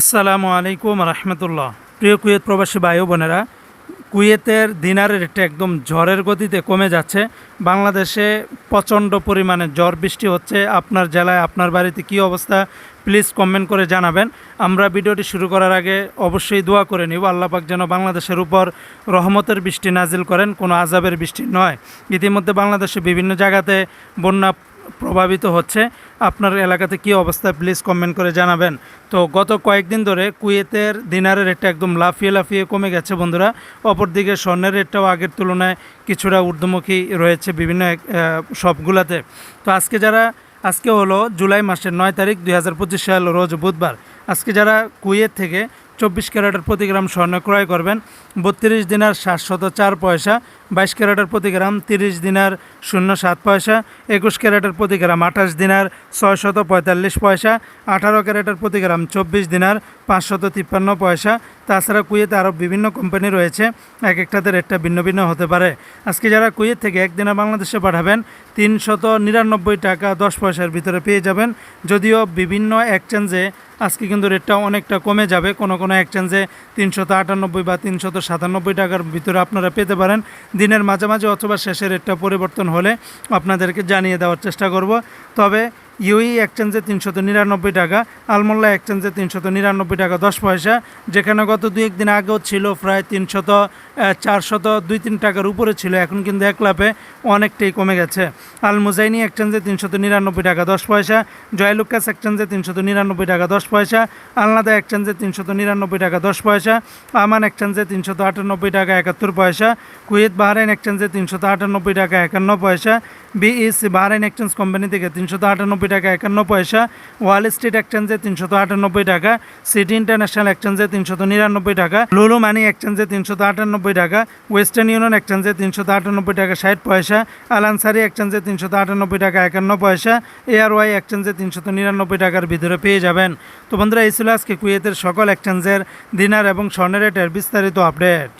আসসালামু আলাইকুম রহমতুল্লাহ। প্রিয় কুয়েত প্রবাসী ও বোনেরা, কুয়েতের দিনারের রেটটা একদম ঝড়ের গতিতে কমে যাচ্ছে। বাংলাদেশে প্রচণ্ড পরিমাণে ঝড় বৃষ্টি হচ্ছে। আপনার জেলায়, আপনার বাড়িতে কী অবস্থা? প্লিজ কমেন্ট করে জানাবেন। আমরা ভিডিওটি শুরু করার আগে অবশ্যই দোয়া করে নিব। আল্লাপাক যেন বাংলাদেশের উপর রহমতের বৃষ্টি নাজিল করেন। কোনো আজাবের বৃষ্টি নয়। ইতিমধ্যে বাংলাদেশে বিভিন্ন জায়গাতে বন্যা প্রভাবিত হচ্ছে। আপনার এলাকাতে কী অবস্থা প্লিজ কমেন্ট করে জানাবেন। তো গত কয়েকদিন ধরে কুয়েতের দিনারের রেটটা একদম লাফিয়ে লাফিয়ে কমে গেছে বন্ধুরা। অপরদিকে স্বর্ণের রেটটাও আগের তুলনায় কিছুটা ঊর্ধ্বমুখী রয়েছে বিভিন্ন সবগুলাতে। তো আজকে যারা, আজকে হলো জুলাই মাসের নয় তারিখ দুই হাজার পঁচিশ সাল রোজ বুধবার। আজকে যারা কুয়েত থেকে চব্বিশ ক্যারেটের প্রতি গ্রাম স্বর্ণ ক্রয় করবেন। বত্রিশ দিনার সাতশত চার পয়সা, বাইশ ক্যারেটের প্রতি গ্রাম তিরিশ দিনার শূন্য সাত পয়সা, একুশ ক্যারেটের প্রতি গ্রাম আঠাশ দিনার ছয়শত পঁয়তাল্লিশ পয়সা, আঠারো ক্যারেটের প্রতি গ্রাম চব্বিশ দিনার পাঁচশত তিপ্পান্ন পয়সা। তাছাড়া কুয়েতে আরও বিভিন্ন কোম্পানি রয়েছে, এক একটাতে রেটটা ভিন্ন ভিন্ন হতে পারে। আজকে যারা কুয়েত থেকে একদিনে বাংলাদেশে পাঠাবেন, তিনশত নিরানব্বই টাকা দশ পয়সার ভিতরে পেয়ে যাবেন। যদিও বিভিন্ন এক্সচেঞ্জে আজকে কিন্তু রেটটা অনেকটা কমে যাবে, কোনো কোনো এক্সচেঞ্জে তিনশত আটানব্বই বা তিনশত সাতানব্বই টাকার ভিতরে আপনারা পেতে পারেন। দিনের মাঝামাঝি অথবা শেষের রেটটা পরিবর্তন হলে আপনাদেরকে জানিয়ে দেওয়ার চেষ্টা করব। তবে ইউই এক্সচেঞ্জে তিনশত নিরানব্বই টাকা, আলমোল্লা এক্সচেঞ্জে তিনশত নিরানব্বই টাকা, দশ পয়সা, যেখানে গত দুই একদিন আগেও ছিল প্রায় তিনশত চারশত, দুই তিন টাকার উপরে ছিল, এখন কিন্তু এক লাফে অনেকটাই কমে গেছে। আল মুজাইনি এক্সচেঞ্জে তিনশত নিরানব্বই টাকা, দশ পয়সা, জয়লুকাস এক্সচেঞ্জে তিনশত নিরানব্বই টাকা, দশ পয়সা, আলনাদা এক্সচেঞ্জে তিনশত নিরানব্বই টাকা, দশ পয়সা, আমান এক্সচেঞ্জে তিনশত আটানব্বই টাকা, একাত্তর পয়সা, কুয়েত বাহরাইন এক্সচেঞ্জে তিনশত আটানব্বই টাকা, একান্ন পয়সা, বিইসি বাহরাইন এক্সচেঞ্জ কোম্পানি থেকে তিনশত আটানব্বই টাকা একান্ন পয়সা ওয়াল স্ট্রিট এক্সচেঞ্জে তিনশত আটানব্বই টাকা সিটি ইন্টারন্যাশনাল এক্সচেঞ্জে তিনশত নিরানব্বই টাকা লুলু মানি এক্সচেঞ্জে তিনশত আটানব্বই টাকা ওয়েস্টার্ন ইউনিয়ন এক্সচেঞ্জে তিনশত আটানব্বই টাকা ষাট পয়সা আলানসারি এক্সচেঞ্জে তিনশত আটানব্বই টাকা একান্ন পয়সা এয়ার ওয়াই এক্সচেঞ্জে তিনশত নিরানব্বই টাকার ভিতরে পেয়ে যাবেন। তো বন্ধুরা, এই ছিল আজকে কুয়েতের সকল এক্সচেঞ্জের দিনার এবং স্বর্ণের রেটের বিস্তারিত আপডেট